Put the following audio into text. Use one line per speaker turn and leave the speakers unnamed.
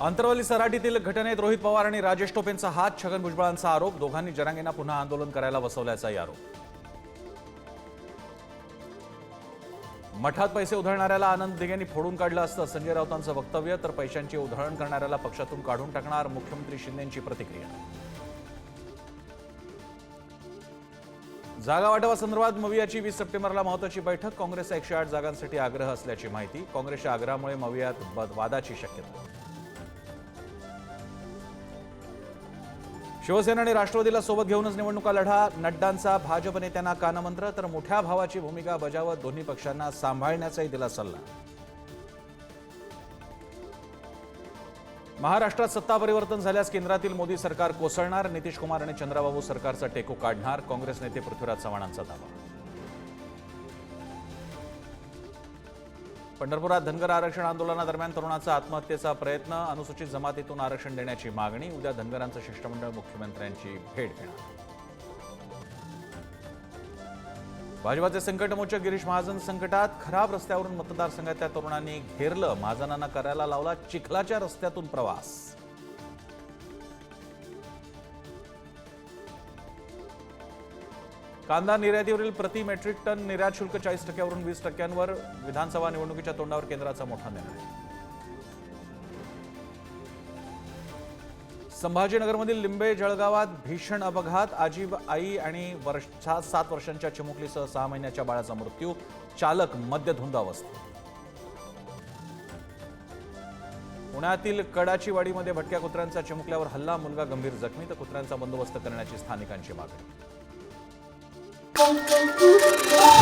अंतरवली सराटीतील घटनेत रोहित पवार आणि राजेश टोपेंचा हात छगन भुजबळांचा आरोप दोघांनी जरांगेंना पुन्हा आंदोलन करायला बसवल्याचाही आरोप. मठात पैसे उधळणाऱ्याला आनंद दिघेंनी फोडून काढलं असतं संजय राऊतांचं वक्तव्य तर पैशांची उधळण करणाऱ्याला पक्षातून काढून टाकणार मुख्यमंत्री शिंदेंची प्रतिक्रिया. जागा वाटपासंदर्भात मवियाची वीस सप्टेंबरला महत्वाची बैठक काँग्रेसचा एकशे आठ जागांसाठी आग्रह असल्याची माहिती काँग्रेसच्या आग्रहामुळे मवियात वादाची शक्यता. शिवसेना आणि राष्ट्रवादीला सोबत घेऊनच निवडणुका लढा. नड्डांचा भाजप नेत्यांना कानमंत्र तर मोठ्या भावाची भूमिका बजावत दोन्ही पक्षांना सांभाळण्याचाही दिला सल्ला. महाराष्ट्रात सत्ता परिवर्तन झाल्यास केंद्रातील मोदी सरकार कोसळणार नितीश कुमार आणि चंद्राबाबू सरकारचा टेको काढणार. काँग्रेस नेते पृथ्वीराज चव्हाणांचा दावा. पंढरपुरात धनगर आरक्षण आंदोलनादरम्यान तरुणाचा आत्महत्येचा प्रयत्न अनुसूचित जमातीतून आरक्षण देण्याची मागणी उद्या धनगरांचं शिष्टमंडळ मुख्यमंत्र्यांची भेट घेणार. भाजपाचे संकटमोचक गिरीश महाजन संकटात खराब रस्त्यावरून मतदारसंघातल्या तरुणांनी घेरलं महाजनांना करायला लावला चिखलाच्या रस्त्यातून प्रवास. कांदा निर्यातीवरील प्रति मेट्रिक टन निर्यात शुल्क चाळीस टक्क्यावरून वीस टक्क्यांवर विधानसभा निवडणुकीच्या तोंडावर केंद्राचा मोठा निर्णय. संभाजीनगरमधील लिंबे जळगावात भीषण अपघात. आजीब आई आणि वर्षा सात वर्षांच्या चिमुकलीसह सहा महिन्याच्या बाळाचा मृत्यू. चालक मद्यधुंद अवस्थेत. पुण्यातील कडाची वाडीमध्ये भटक्या कुत्र्यांचा चिमुकल्यावर हल्ला. मुलगा गंभीर जखमी तर कुत्र्यांचा बंदोबस्त करण्याची स्थानिकांची मागणी. 光中不灭。